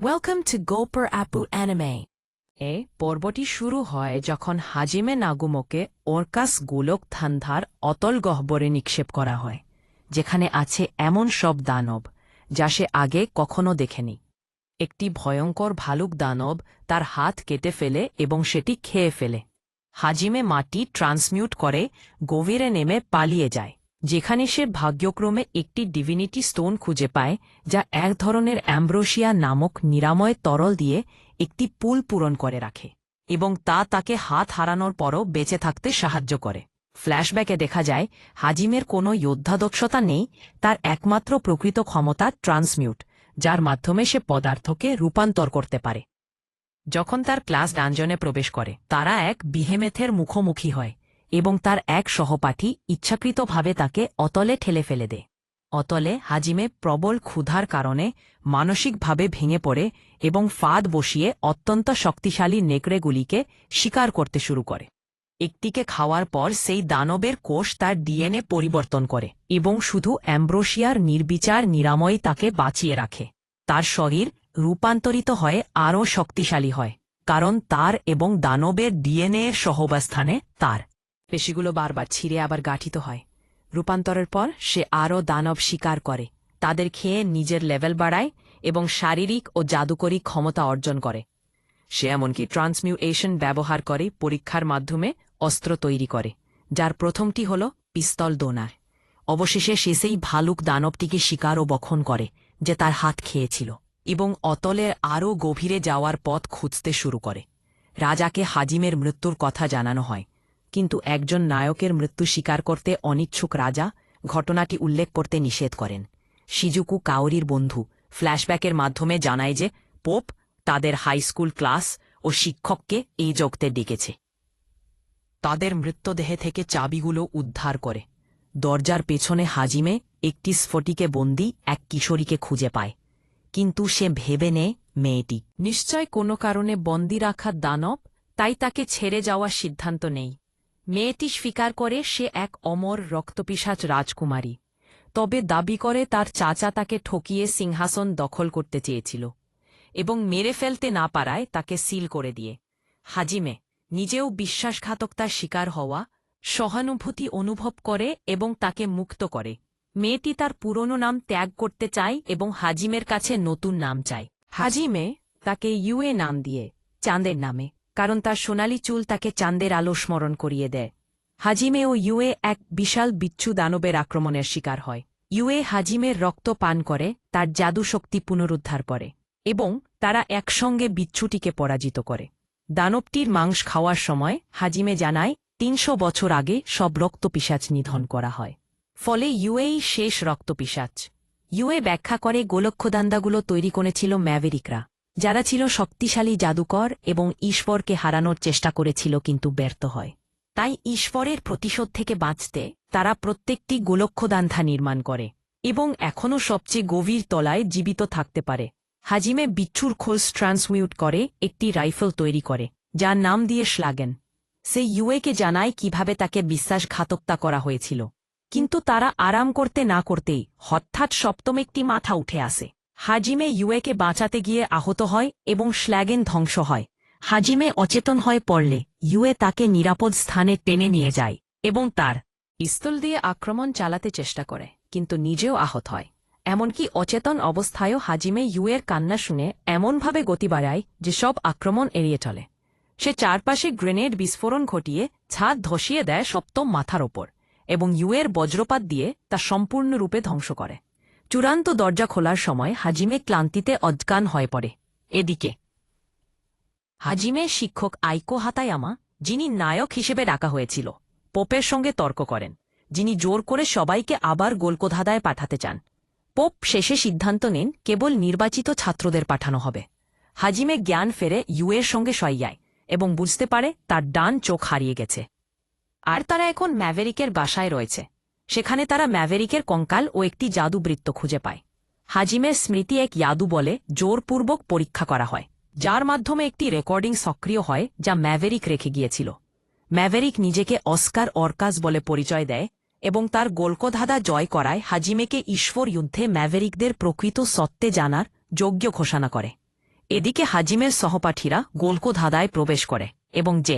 Welcome to Gopur Apu Anime. এ পর্বটি শুরু হয় যখন হাজিমে নাগুমোকে ওরকাস গোলক থান্ধার অতল গহ্বরে নিক্ষেপ করা হয়, যেখানে আছে এমন সব দানব যা সে আগে কখনো দেখেনি। একটি ভয়ঙ্কর ভালুক দানব তার হাত কেটে ফেলে এবং সেটি খেয়ে ফেলে। হাজিমে মাটি ট্রান্সমিউট করে গভীরে নেমে পালিয়ে যায়। যেখানে সে ভাগ্যক্রমে একটি ডিভিনিটি স্টোন খুঁজে পায়, যা এক ধরনের অ্যাম্ব্রোসিয়া নামক নিরাময় তরল দিয়ে একটি পুল পূরণ করে রাখে এবং তা তাকে হাত হারানোর পরও বেঁচে থাকতে সাহায্য করে। ফ্ল্যাশব্যাকে দেখা যায়, হাজিমের কোনো যোদ্ধাদক্ষতা নেই, তার একমাত্র প্রকৃত ক্ষমতা ট্রান্সমিউট, যার মাধ্যমে সে পদার্থকে রূপান্তর করতে পারে। যখন তার ক্লাস ডানজনে প্রবেশ করে, তারা এক বিহেমেথের মুখোমুখি হয়। এবং তার এক সহপাঠী ইচ্ছাকৃতভাবে তাকে অতলে ঠেলে ফেলে দেয় অতলে হাজিমে প্রবল ক্ষুধার কারণে মানসিকভাবে ভেঙে পড়ে এবং ফাঁদ বসিয়ে অত্যন্ত শক্তিশালী নেকড়েগুলিকে শিকার করতে শুরু করে। একটিকে খাওয়ার পর সেই দানবের কোষ তার ডিএনএ পরিবর্তন করে এবং শুধু অ্যাম্ব্রোসিয়ার নির্বিচার নিরাময় তাকে বাঁচিয়ে রাখে। তার শরীর রূপান্তরিত হয়ে, আরও শক্তিশালী হয়, কারণ তার এবং দানবের ডিএনএ এর সহবাস্থানে তার পেশিগুলো বারবার ছিঁড়ে আবার গাঠিত হয়। রূপান্তরের পর সে আরও দানব শিকার করে। তাদের খেয়ে নিজের লেভেল বাড়ায় এবং শারীরিক ও জাদুকরী ক্ষমতা অর্জন করে। সে এমনকি ট্রান্সমিউয়েশন ব্যবহার করে, পরীক্ষার মাধ্যমে অস্ত্র তৈরি করে, যার প্রথমটি হল পিস্তল দোনার। অবশেষে সে সেই ভালুক দানবটিকে শিকার ও বক্ষণ করে, যে তার হাত খেয়েছিল, এবং অতলের আরও গভীরে যাওয়ার পথ খুঁজতে শুরু করে। রাজাকে হাজিমের মৃত্যুর কথা জানানো হয়। কিন্তু একজন নায়কের মৃত্যু স্বীকার করতে অনিচ্ছুক রাজা ঘটনাটি উল্লেখ করতে নিষেধ করেন। শিজুকু কাউরির বন্ধু ফ্ল্যাশব্যাকের মাধ্যমে জানায় যে, পোপ তাদের হাইস্কুল ক্লাস ও শিক্ষককে এই জগতে ডেকেছে। তাদের মৃতদেহে থেকে চাবিগুলো উদ্ধার করে। দরজার পেছনে হাজিমে একটি স্ফটিকে বন্দি এক কিশোরীকে খুঁজে পায়। কিন্তু সে ভেবে নেয় মেয়েটি। নিশ্চয় কোনো কারণে বন্দি রাখা দানব, তাই তাকে ছেড়ে যাওয়ার সিদ্ধান্ত নেই। মেয়েটি স্বীকার করে সে এক অমর রক্তপিসাচ রাজকুমারী। তবে দাবি করে তার চাচা তাকে ঠকিয়ে সিংহাসন দখল করতে চেয়েছিল এবং মেরে ফেলতে না পারায় তাকে সিল করে দিয়ে। হাজিমে নিজেও বিশ্বাসঘাতকতার শিকার হওয়া, সহানুভূতি অনুভব করে এবং তাকে মুক্ত করে। মেয়েটি তার পুরনো নাম ত্যাগ করতে চায় এবং হাজিমের কাছে নতুন নাম চায়। হাজিমে তাকে ইউএ নাম দিয়ে চাঁদের নামে কারণ তার সোনালি চুল তাকে চাঁদের আলো স্মরণ করিয়ে দেয়। হাজিমে ও ইউএ এক বিশাল বিচ্ছু দানবের আক্রমণের শিকার হয়। ইউএ হাজিমের রক্ত পান করে, তার জাদু শক্তি পুনরুদ্ধার করে এবং তারা একসঙ্গে বিচ্ছুটিকে পরাজিত করে। দানবটির মাংস খাওয়ার সময় হাজিমে জানায়, তিনশো বছর আগে সব রক্তপিসাচ নিধন করা হয়। ফলে ইউএই শেষ রক্তপিসাচ ইউএ ব্যাখ্যা করে গোলক্ষদান্দাগুলো তৈরি করেছিল ম্যাভেরিকরা। যারা ছিল শক্তিশালী জাদুকর এবং ঈশ্বরকে হারানোর চেষ্টা করেছিল কিন্তু ব্যর্থ হয়। তাই ঈশ্বরের প্রতিশোধ থেকে বাঁচতে তারা প্রত্যেকটি গোলক্ষদান্ধা নির্মাণ করে এবং এখনও সবচেয়ে গভীর তলায় জীবিত থাকতে পারে। হাজিমে বিচ্ছুর খোঁজ ট্রান্সমিউট করে একটি রাইফেল তৈরি করে, যার নাম দিয়ে শ্লাগেন। সে ইউএকে জানায় কীভাবে তাকে বিশ্বাসঘাতকতা করা হয়েছিল। কিন্তু তারা আরাম করতে না করতেই হঠাৎ সপ্তম একটি মাথা উঠে আসে। হাজিমে ইউএকে বাঁচাতে গিয়ে আহত হয় এবং শ্ল্যাগেন ধ্বংস হয়। হাজিমে অচেতন হয়ে পড়লে ইউএ তাকে নিরাপদ স্থানে টেনে নিয়ে যায় এবং তার পিস্তল দিয়ে আক্রমণ চালাতে চেষ্টা করে, কিন্তু নিজেও আহত হয়। এমনকি অচেতন অবস্থায়ও হাজিমে ইউএর কান্না শুনে এমনভাবে গতি বাড়ায় যে সব আক্রমণ এড়িয়ে চলে। সে চারপাশে গ্রেনেড বিস্ফোরণ ঘটিয়ে ছাদ ধসিয়ে দেয় সপ্তম মাথার ওপর এবং ইউএর বজ্রপাত দিয়ে তা সম্পূর্ণরূপে ধ্বংস করে। চূড়ান্ত দরজা খোলার সময় হাজিমে ক্লান্তিতে অজ্ঞান হয়ে পড়ে। এদিকে, হাজিমে শিক্ষক আইকো হাতায়ামা, যিনি নায়ক হিসেবে ডাকা হয়েছিল, পোপের সঙ্গে তর্ক করেন, যিনি জোর করে সবাইকে আবার গোলকোধাঁধায় পাঠাতে চান। পোপ শেষে সিদ্ধান্ত নেন, কেবল নির্বাচিত ছাত্রদের পাঠানো হবে। হাজিমে জ্ঞান ফেরে ইউএর সঙ্গে সইয়ায় এবং বুঝতে পারে তার ডান চোখ হারিয়ে গেছে। আর তারা এখন ম্যাভেরিকের বাসায় রয়েছে। সেখানে তারা ম্যাভেরিকের কঙ্কাল ও একটি জাদুবৃত্ত খুঁজে পায়। হাজিমের স্মৃতি এক ইয়াদু বলে জোরপূর্বক পরীক্ষা করা হয়, যার মাধ্যমে একটি রেকর্ডিং সক্রিয় হয় যা ম্যাভেরিক রেখে গিয়েছিল। ম্যাভেরিক নিজেকে অস্কার অর্কাস বলে পরিচয় দেয় এবং তার গোলকোধাঁধা জয় করায় হাজিমেকে ঈশ্বর যুদ্ধে ম্যাভেরিকদের প্রকৃত সত্ত্বে জানার যোগ্য ঘোষণা করে। এদিকে হাজিমের সহপাঠীরা গোলকোধাঁধায় প্রবেশ করে এবং যে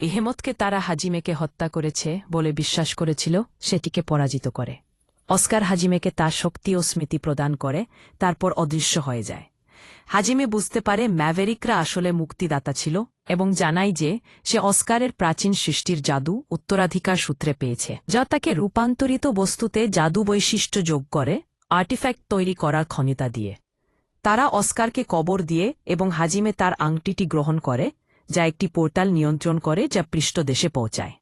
এহেমতকে তারা হাজিমেকে হত্যা করেছে বলে বিশ্বাস করেছিল, সেটিকে পরাজিত করে। অস্কার হাজিমেকে তার শক্তি ও স্মৃতি প্রদান করে, তারপর অদৃশ্য হয়ে যায়। হাজিমে বুঝতে পারে ম্যাভেরিকরা আসলে মুক্তিদাতা ছিল এবং জানায় যে সে অস্কারের প্রাচীন সৃষ্টির জাদু উত্তরাধিকার সূত্রে পেয়েছে, যা তাকে রূপান্তরিত বস্তুতে জাদু বৈশিষ্ট্য যোগ করে, আর্টিফ্যাক্ট তৈরি করার ক্ষমতা দিয়ে। তারা অস্কারকে কবর দিয়ে এবং হাজিমে তার আংটিটি গ্রহণ করে যা একটি পোর্টাল নিয়ন্ত্রণ করে যা পৃষ্ঠদেশে পৌঁছায়।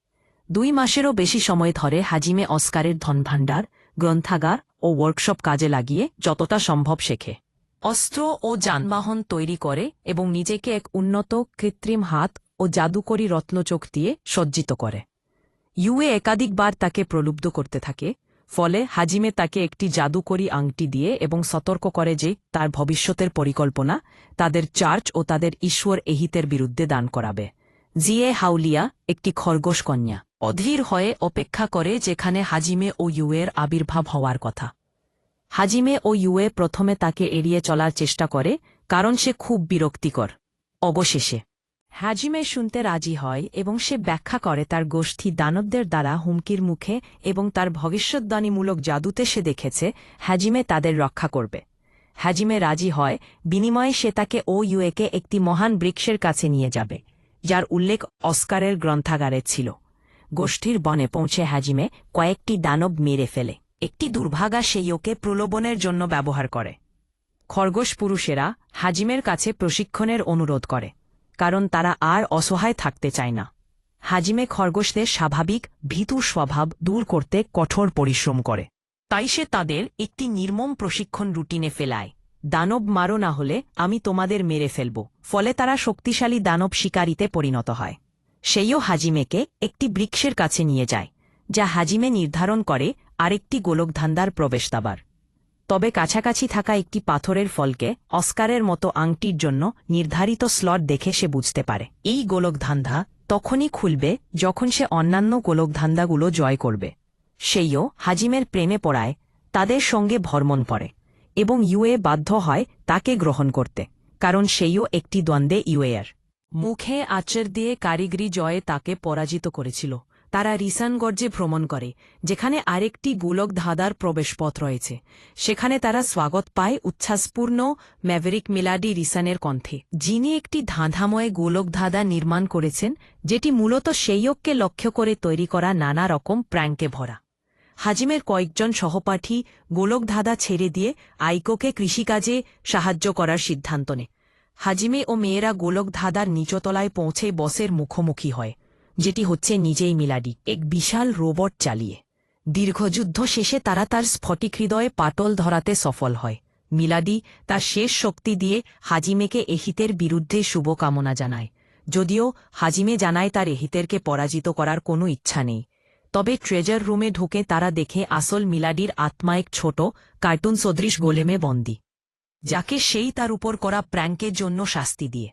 দুই মাসেরও বেশি সময় ধরে হাজিমে অস্কারের ধনভাণ্ডার, গ্রন্থাগার ও ওয়ার্কশপ কাজে লাগিয়ে যতটা সম্ভব শেখে। অস্ত্র ও যানবাহন তৈরি করে এবং নিজেকে এক উন্নত, কৃত্রিম হাত ও জাদুকরী রত্নচোখ দিয়ে সজ্জিত করে। ইউএ একাধিকবার তাকে প্রলুব্ধ করতে থাকে ফলে হাজিমে তাকে একটি জাদুকরী আংটি দিয়ে এবং সতর্ক করে যে তার ভবিষ্যতের পরিকল্পনা তাদের চার্চ ও তাদের ঈশ্বর এহিতের বিরুদ্ধে দান করাবে। জিয়ে হাউলিয়া, একটি খরগোশ কন্যা, অধীর হয়ে অপেক্ষা করে যেখানে হাজিমে ও ইউএর আবির্ভাব হওয়ার কথা। হাজিমে ও ইউএ প্রথমে তাকে এড়িয়ে চলার চেষ্টা করে, কারণ সে খুব বিরক্তিকর। অবশেষে হাজিমে শুনতে রাজি হয় এবং সে ব্যাখ্যা করে তার গোষ্ঠী দানবদের দ্বারা হুমকির মুখে এবং তার ভবিষ্যৎবাণীমূলক জাদুতে সে দেখেছে, হাজিমে তাদের রক্ষা করবে। হাজিমে রাজি হয়, বিনিময়ে সে তাকে ও ইউএকে একটি মহান বৃক্ষের কাছে নিয়ে যাবে, যার উল্লেখ অস্কারের গ্রন্থাগারে ছিল। গোষ্ঠীর বনে পৌঁছে হাজিমে কয়েকটি দানব মেরে ফেলে। একটি দুর্ভাগা সেই ওকে প্রলোভনের জন্য ব্যবহার করে। খরগোশ পুরুষেরা হাজিমের কাছে প্রশিক্ষণের অনুরোধ করে। কারণ তারা আর অসহায় থাকতে চায় না। হাজিমে খরগোশদের স্বাভাবিক, ভীতু স্বভাব দূর করতে কঠোর পরিশ্রম করে। তাই সে তাদের একটি নির্মম প্রশিক্ষণ রুটিনে ফেলায়। দানব, মারো না হলে আমি তোমাদের মেরে ফেলব। ফলে তারা শক্তিশালী দানব শিকারিতে পরিণত হয়। সেইও হাজিমেকে একটি বৃক্ষের কাছে নিয়ে যায়, যা হাজিমে নির্ধারণ করে আরেকটি গোলকধান্দার প্রবেশদ্বার। তবে কাছাকাছি থাকা একটি পাথরের ফলকে অস্কারের মতো আংটির জন্য নির্ধারিত স্লট দেখে সে বুঝতে পারে। এই গোলকধান্ধা তখনই খুলবে যখন সে অন্যান্য গোলকধান্দাগুলো জয় করবে। সেইও হাজিমের প্রেমে পড়ায়, তাদের সঙ্গে ভ্রমণ পড়ে এবং ইউএ বাধ্য হয় তাকে গ্রহণ করতে, কারণ সেইও একটি দ্বন্দ্বে ইউএয়ার মুখে আচর দিয়ে কারিগরি জয়ে তাকে পরাজিত করেছিল। তারা রিসানগর্জে ভ্রমণ করে, যেখানে আরেকটি গোলক ধাঁধার প্রবেশপথ রয়েছে। সেখানে তারা স্বাগত পায় উচ্ছ্বাসপূর্ণ ম্যাভেরিক মিলাডি রিসানের কণ্ঠে, যিনি একটি ধাঁধাময় গোলক ধাঁধা নির্মাণ করেছেন, যেটি মূলত সেইয়ককে লক্ষ্য করে তৈরি করা নানা রকম প্র্যাঙ্কে ভরা। হাজিমের কয়েকজন সহপাঠী গোলক ধাঁধা ছেড়ে দিয়ে আইকোকে কৃষিকাজে সাহায্য করার সিদ্ধান্ত নেয়। হাজিমে ও মেয়েরা গোলক ধাঁধার নিচতলায় পৌঁছে বসের মুখোমুখি হয়। যেটি হচ্ছে নিজেই মিলাডি, এক বিশাল রোবট চালিয়ে। দীর্ঘযুদ্ধ শেষে তারা তার স্ফটিক হৃদয়ে পাটল ধরাতে সফল হয়। মিলাডি তার শেষ শক্তি দিয়ে হাজিমেকে এহিতের বিরুদ্ধে শুভকামনা জানায়। যদিও হাজিমে জানায় তার এহিতেরকে পরাজিত করার কোনো ইচ্ছা নেই। তবে ট্রেজার রুমে ঢুকে তারা দেখে আসল মিলাডির আত্মা এক ছোট, কার্টুন সদৃশ গোলেমে বন্দী, যাকে সেই তার উপর করা প্র্যাঙ্কের জন্য শাস্তি দিয়ে।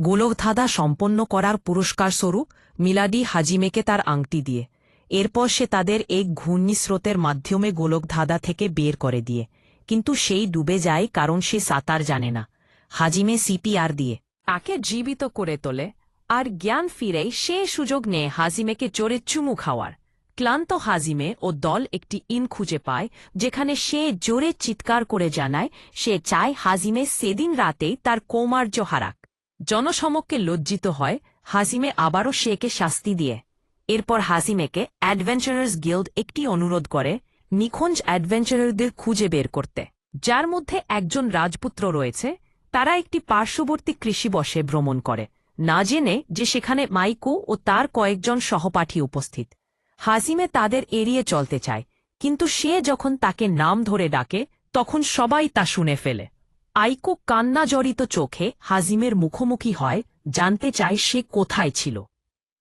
গোলকধাঁধা সম্পন্ন করার পুরস্কার স্বরূপ মিলাডি হাজিমেকে তার আংটি দিয়ে। এরপর সে তাদের এক ঘূর্ণিস্রোতের মাধ্যমে গোলকধাঁধা থেকে বের করে দিয়ে। কিন্তু সেই ডুবে যায় কারণ সে সাঁতার জানে না। হাজিমে সিপিআর দিয়ে। তাকে জীবিত করে তোলে আর জ্ঞান ফিরেই সে সুযোগ নেয় হাজিমেকে চোরে চুমু খাওয়ার। ক্লান্ত হাজিমে ও দল একটি ইন খুঁজে পায়, যেখানে সে জোরে চিৎকার করে জানায়, সে চায় হাজিমে সেদিন রাতেই তার কৌমার্য হারাক। জনসমক্ষে লজ্জিত হয়, হাসিমে আবারও শেকে শাস্তি দিয়ে। এরপর হাসিমেকে অ্যাডভেঞ্চারার্স গিল্ড একটি অনুরোধ করে নিখোঁজ অ্যাডভেঞ্চারারদের খুঁজে বের করতে। যার মধ্যে একজন রাজপুত্র রয়েছে, তারা একটি পার্শ্ববর্তী কৃষিবশে ভ্রমণ করে। না জেনে যে সেখানে মাইকো ও তার কয়েকজন সহপাঠী উপস্থিত। হাসিমে তাদের এড়িয়ে চলতে চায়, কিন্তু সে যখন তাকে নাম ধরে ডাকে, তখন সবাই তা শুনে ফেলে। আইকো কান্না জড়িত চোখে হাজিমের মুখোমুখি হয়, জানতে চায় সে কোথায় ছিল।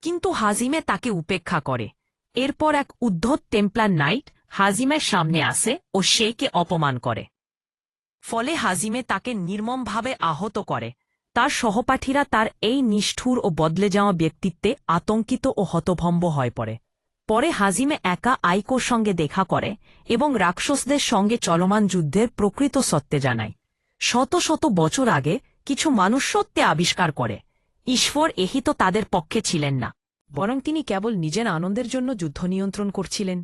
কিন্তু হাজিমে তাকে উপেক্ষা করে। এরপর এক উদ্ধত টেম্পলার নাইট হাজিমের সামনে আসে ও সেকে অপমান করে। ফলে হাজিমে তাকে নির্মমভাবে আহত করে। তার সহপাঠীরা তার এই নিষ্ঠুর ও বদলে যাওয়া ব্যক্তিত্বে আতঙ্কিত ও হতভম্ব হয়ে পড়ে। পরে হাজিমে একা আইকোর সঙ্গে দেখা করে এবং রাক্ষসদের সঙ্গে চলমান যুদ্ধের প্রকৃত সত্ত্বে জানায়। শত শত বছর আগে কিছু মানুষ সত্যে আবিষ্কার করে। ঈশ্বর এহি তো তাদের পক্ষে ছিলেন না। বরং তিনি কেবল নিজের আনন্দের জন্য যুদ্ধ নিয়ন্ত্রণ করছিলেন।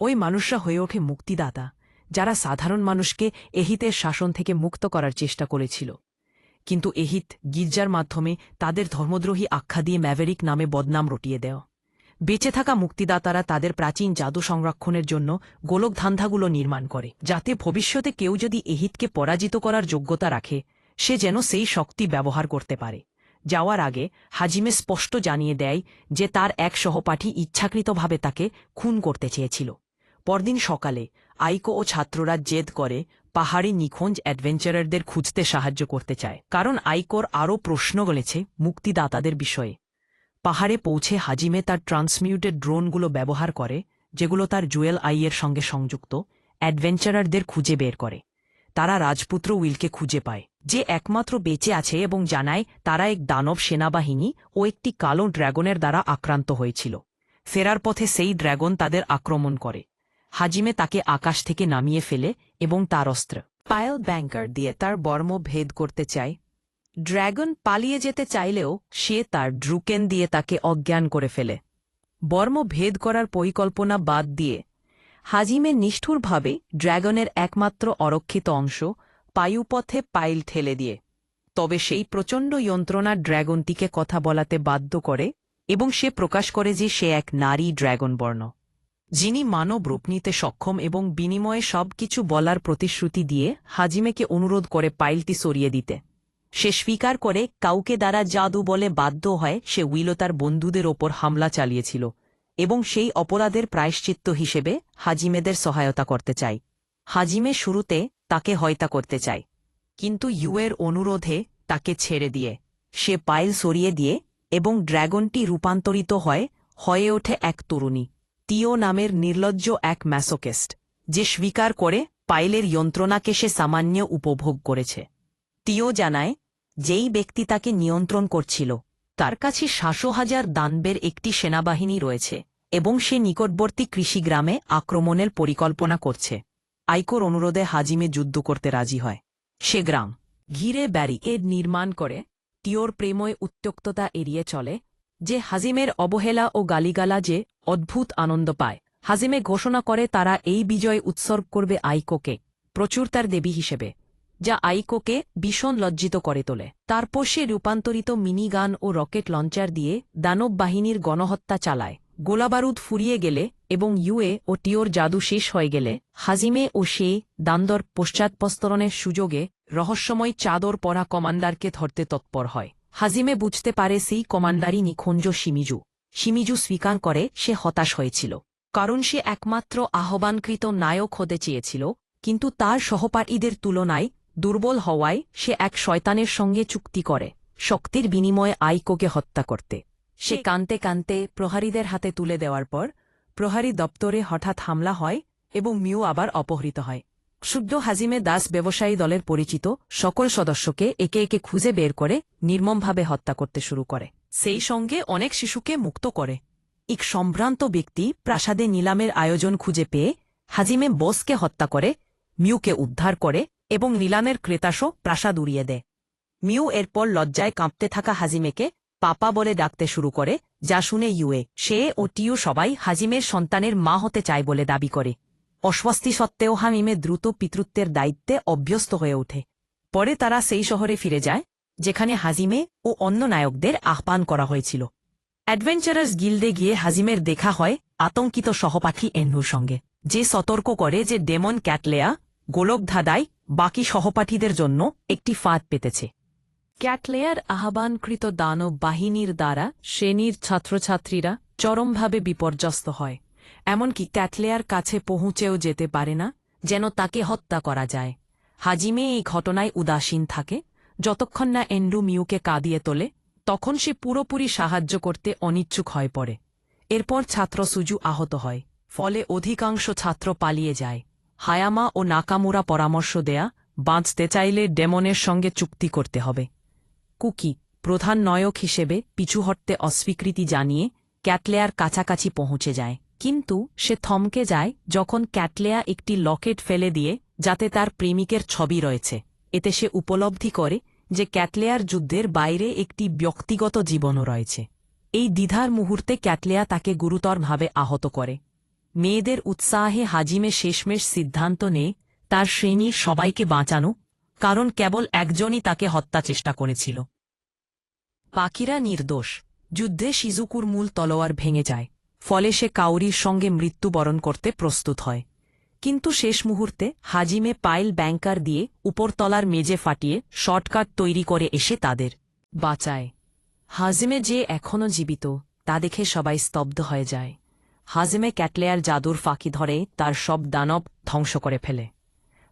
ওই মানুষরা হয়ে ওঠে মুক্তিদাতা, যারা সাধারণ মানুষকে এহিতের শাসন থেকে মুক্ত করার চেষ্টা করেছিল। কিন্তু এহিত গির্জার মাধ্যমে তাদের ধর্মদ্রোহী আখ্যা দিয়ে ম্যাভেরিক নামে বদনাম রটিয়ে দেয়। বেঁচে থাকা মুক্তিদাতারা তাদের প্রাচীন জাদু সংরক্ষণের জন্য গোলকধান্ধাগুলো নির্মাণ করে, যাতে ভবিষ্যতে কেউ যদি এহিতকে পরাজিত করার যোগ্যতা রাখে, সে যেন সেই শক্তি ব্যবহার করতে পারে। যাওয়ার আগে হাজিমে স্পষ্ট জানিয়ে দেয় যে তার এক সহপাঠী ইচ্ছাকৃতভাবে তাকে খুন করতে চেয়েছিল। পরদিন সকালে আইকো ও ছাত্ররা জেদ করে পাহাড়ি নিখোঁজ অ্যাডভেঞ্চারারদের খুঁজতে সাহায্য করতে চায়, কারণ আইকোর আরও প্রশ্ন গলেছে মুক্তিদাতাদের বিষয়ে। পাহাড়ে পৌঁছে হাজিমে তার ট্রান্সমিউটেড ড্রোনগুলো ব্যবহার করে, যেগুলো তার জুয়েল আইয়ের সঙ্গে সংযুক্ত, অ্যাডভেঞ্চারারদের খুঁজে বের করে। তারা রাজপুত্র উইলকে খুঁজে পায়, যে একমাত্র বেঁচে আছে এবং জানায় তারা এক দানব সেনাবাহিনী ও একটি কালো ড্র্যাগনের দ্বারা আক্রান্ত হয়েছিল। ফেরার পথে সেই ড্র্যাগন তাদের আক্রমণ করে। হাজিমে তাকে আকাশ থেকে নামিয়ে ফেলে এবং তার অস্ত্র পায়ল ব্যাংকার দিয়ে তার বর্ম ভেদ করতে চায় ড্র্যাগন পালিয়ে যেতে চাইলেও সে তার ড্রুকেন দিয়ে তাকে অজ্ঞান করে ফেলে। বর্ম ভেদ করার পরিকল্পনা বাদ দিয়ে হাজিমে নিষ্ঠুরভাবে ড্র্যাগনের একমাত্র অরক্ষিত অংশ পায়ুপথে পাইল ঠেলে দিয়ে। তবে সেই প্রচণ্ড যন্ত্রণা ড্র্যাগনটিকে কথা বলাতে বাধ্য করে এবং সে প্রকাশ করে যে সে এক নারী ড্র্যাগন বর্ণ যিনি মানব রূপ নিতে সক্ষম এবং বিনিময়ে সবকিছু বলার প্রতিশ্রুতি দিয়ে হাজিমেকে অনুরোধ করে পাইলটি সরিয়ে দিতে। সে স্বীকার করে, কাউকে দ্বারা জাদু বলে বাধ্য হয়, সে উইলো তার বন্ধুদের ওপর হামলা চালিয়েছিল এবং সেই অপরাধের প্রায়শ্চিত্ত হিসেবে হাজিমেদের সহায়তা করতে চায়। হাজিমে শুরুতে তাকে হয়তা করতে চায়, কিন্তু ইউয়ের অনুরোধে তাকে ছেড়ে দিয়ে, সে পাইল সরিয়ে দিয়ে এবং ড্র্যাগনটি রূপান্তরিত হয়, হয়ে ওঠে এক তরুণী টিও নামের নির্লজ্জ এক ম্যাসোকেস্ট, যে স্বীকার করে পাইলের যন্ত্রণাকে সে সামান্য উপভোগ করেছে। টিও জানায় যেই ব্যক্তি তাকে নিয়ন্ত্রণ করছিল, তার কাছে শাসো হাজার দানবের একটি সেনাবাহিনী রয়েছে এবং সে নিকটবর্তী কৃষিগ্রামে আক্রমণের পরিকল্পনা করছে। আইকোর অনুরোধে হাজিমে যুদ্ধ করতে রাজি হয়। সে গ্রাম ঘিরে ব্যারিকেড নির্মাণ করে, টিওর প্রেময় উত্ত্যক্ততা এড়িয়ে চলে, যে হাজিমের অবহেলা ও গালিগালা যে অদ্ভুত আনন্দ পায়। হাজিমে ঘোষণা করে তারা এই বিজয় উৎসর্গ করবে আইকোকে, প্রচুর তার দেবী হিসেবে। যা আইকোকে ভীষণ লজ্জিত করে তোলে। তারপর সে রূপান্তরিত মিনিগান ও রকেট লঞ্চার দিয়ে দানব বাহিনীর গণহত্যা চালায়। গোলাবারুদ ফুরিয়ে গেলে এবং ইউএ ও টিওর জাদু শেষ হয়ে গেলে, হাজিমে ও সে দান্দর পশ্চাৎপস্তরণের সুযোগে রহস্যময় চাদর পরা কমান্ডারকে ধরতে তৎপর হয়। হাজিমে বুঝতে পারে সেই কমান্ডারই নিখঞ্জ সিমিজু সিমিজু স্বীকার করে সে হতাশ হয়েছিল। কারণ সে একমাত্র আহ্বানকৃত নায়ক হতে চেয়েছিল, কিন্তু তার সহপাঠীদের তুলনায় দুর্বল হওয়ায় সে এক শয়তানের সঙ্গে চুক্তি করে। শক্তির বিনিময়ে আইকোকে হত্যা করতে। সে কানতে কানতে প্রহারীদের হাতে তুলে দেওয়ার পর, প্রহারী দপ্তরে হঠাৎ হামলা হয় এবং মিউ আবার অপহৃত হয়। শুদ্ধ হাজিমে দাস ব্যবসায়ী দলের পরিচিত সকল সদস্যকে একে একে খুঁজে বের করে নির্মমভাবে হত্যা করতে শুরু করে। সেই সঙ্গে অনেক শিশুকে মুক্ত করে। এক সম্ভ্রান্ত ব্যক্তি প্রাসাদে নিলামের আয়োজন খুঁজে পেয়ে হাজিমে বসকে হত্যা করে, মিউকে উদ্ধার করে এবং নিলামের ক্রেতাসও প্রাসাদ উড়িয়ে দেয় মিউ এরপর লজ্জায় কাঁপতে থাকা হাজিমেকে পাপা বলে ডাকতে শুরু করে, যা শুনে ইউএ সে ও টিউ সবাই হাজিমের সন্তানের মা হতে চায় বলে দাবি করে। অস্বস্তি সত্ত্বেও হামিমে দ্রুত পিতৃত্বের দায়িত্বে অভ্যস্ত হয়ে ওঠে। পরে তারা সেই শহরে ফিরে যায়, যেখানে হাজিমে ও অন্য নায়কদের আহ্বান করা হয়েছিল। অ্যাডভেঞ্চারাস গিল্ডে গিয়ে হাজিমের দেখা হয় আতঙ্কিত সহপাঠী এন্নুর সঙ্গে, যে সতর্ক করে যে ডেমন ক্যাটলেয়া গোলকধাঁধায় বাকি সহপাঠীদের জন্য একটি ফাঁদ পেতেছে। ক্যাটলেয়ার আহ্বানকৃত দানব বাহিনীর দ্বারা শ্রেণির ছাত্রছাত্রীরা চরমভাবে বিপর্যস্ত হয়। এমনকি ক্যাটলেয়ার কাছে পৌঁছেও যেতে পারে না, যেন তাকে হত্যা করা যায়। হাজিমে এই ঘটনায় উদাসীন থাকে। যতক্ষণ না এন্ড্রু মিউকে কাঁদিয়ে তোলে, তখন সে পুরোপুরি সাহায্য করতে অনিচ্ছুক হয়ে পড়ে। এরপর ছাত্র সুজু আহত হয়, ফলে অধিকাংশ ছাত্র পালিয়ে যায়। হায়ামা ও নাকামুরা পরামর্শ দেয়া, বাঁচতে চাইলে ডেমনের সঙ্গে চুক্তি করতে হবে। কুকি, প্রধান নয়ক হিসেবে পিছু হটতে অস্বীকৃতি জানিয়ে ক্যাটলেয়ার কাছাকাছি পৌঁছে যায়। কিন্তু সে থমকে যায় যখন ক্যাটলেয়া একটি লকেট ফেলে দিয়ে, যাতে তার প্রেমিকের ছবি রয়েছে। এতে সে উপলব্ধি করে যে ক্যাটলেয়ার যুদ্ধের বাইরে একটি ব্যক্তিগত জীবনও রয়েছে। এই দ্বিধার মুহূর্তে ক্যাটলেয়া তাকে গুরুতরভাবে আহত করে। মেয়েদের উৎসাহে হাজিমে শেষমেশ সিদ্ধান্ত নেয়, তার শ্রেণির সবাইকে বাঁচানো, কারণ কেবল একজনই তাকে হত্যা চেষ্টা করেছিল। পাখিরা নির্দোষ। যুদ্ধে শিজুকুর মূল তলোয়ার ভেঙে যায়, ফলে সে কাউরির সঙ্গে মৃত্যুবরণ করতে প্রস্তুত হয়। কিন্তু শেষ মুহূর্তে হাজিমে পাইল ব্যাংকার দিয়ে উপরতলার মেজে ফাটিয়ে শর্টকাট তৈরি করে এসে তাদের বাঁচায়। হাজিমে যে এখনও জীবিত, তা দেখে সবাই স্তব্ধ হয়ে যায়। হাজিমে ক্যাটলেয়ার জাদুর ফাঁকি ধরে তার সব দানব ধ্বংস করে ফেলে।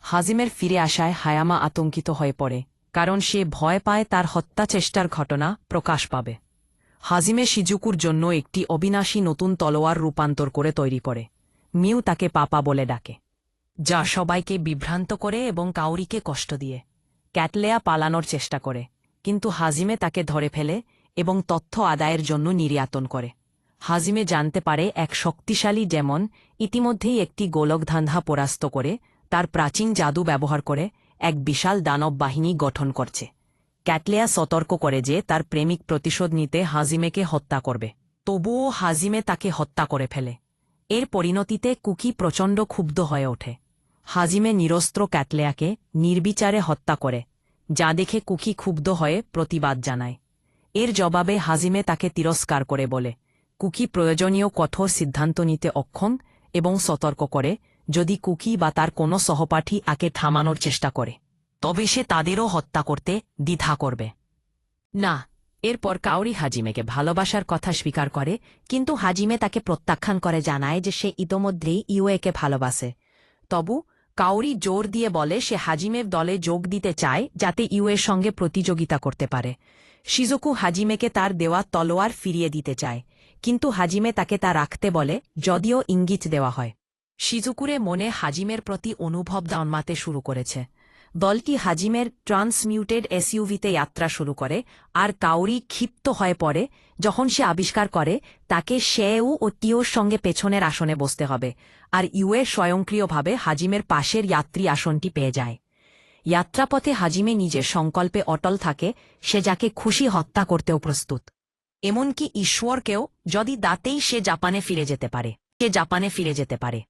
হাজিমের ফিরে আসায় হায়ামা আতঙ্কিত হয়ে পড়ে, কারণ সে ভয় পায় তার হত্যা চেষ্টার ঘটনা প্রকাশ পাবে। হাজিমে শিজুকুর জন্য একটি অবিনাশী নতুন তলোয়ার রূপান্তর করে তৈরি করে। মিউ তাকে পাপা বলে ডাকে, যা সবাইকে বিভ্রান্ত করে এবং কাউরিকে কষ্ট দিয়ে। ক্যাটলেয়া পালানোর চেষ্টা করে, কিন্তু হাজিমে তাকে ধরে ফেলে এবং তথ্য আদায়ের জন্য নির্যাতন করে। হাজিমে জানতে পারে এক শক্তিশালী ডেমন ইতিমধ্যেই একটি গোলকধান্ধা পরাস্ত করে, তার প্রাচীন জাদু ব্যবহার করে এক বিশাল দানব বাহিনী গঠন করছে। ক্যাটলেয়া সতর্ক করে যে তার প্রেমিক প্রতিশোধ নিতে হাজিমেকে হত্যা করবে। তবুও হাজিমে তাকে হত্যা করে ফেলে। এর পরিণতিতে কুকি প্রচণ্ড ক্ষুব্ধ হয়ে ওঠে। হাজিমে নিরস্ত্র ক্যাটলেয়াকে নির্বিচারে হত্যা করে, যা দেখে কুকি ক্ষুব্ধ হয়ে প্রতিবাদ জানায়। এর জবাবে হাজিমে তাকে তিরস্কার করে বলে কুকি প্রয়োজনীয় কঠোর সিদ্ধান্ত নিতে অক্ষম এবং সতর্ক করে যদি কুকি বা তার কোনো সহপাঠী আকে থামানোর চেষ্টা করে, তবে সে তাদেরও হত্যা করতে দ্বিধা করবে। না, এরপর কাউরি হাজিমেকে ভালোবাসার কথা স্বীকার করে, কিন্তু হাজিমে তাকে প্রত্যাখ্যান করে জানায় যে সে ইতোমধ্যেই ইউএকে ভালোবাসে। তবু কাউরি জোর দিয়ে বলে সে হাজিমের দলে যোগ দিতে চায় যাতে ইউএর সঙ্গে প্রতিযোগিতা করতে পারে। শিজুকু হাজিমেকে তার দেওয়া তলোয়ার ফিরিয়ে দিতে চায়। কিন্তু হাজিমে তাকে তা রাখতে বলে, যদিও ইঙ্গিত দেওয়া হয়। শিজুকুরে মনে হাজিমের প্রতি অনুভব জন্মাতে শুরু করেছে। দলটি হাজিমের ট্রান্সমিউটেড এসইউভিতে যাত্রা শুরু করে, আর কাউরি ক্ষিপ্ত হয়ে পড়ে, যখন সে আবিষ্কার করে, তাকে শেউ ও টিওর সঙ্গে পেছনের আসনে বসতে হবে, আর ইউএ স্বয়ংক্রিয়ভাবে হাজিমের পাশের যাত্রী আসনটি পেয়ে যায়। যাত্রাপথে হাজিমে নিজের সংকল্পে অটল থাকে, সে যাকে খুশি হত্যা করতেও প্রস্তুত। এমনকি ঈশ্বরকেও যদি দাতেই সে জাপানে ফিরে যেতে পারে। সে জাপানে ফিরে যেতে পারে।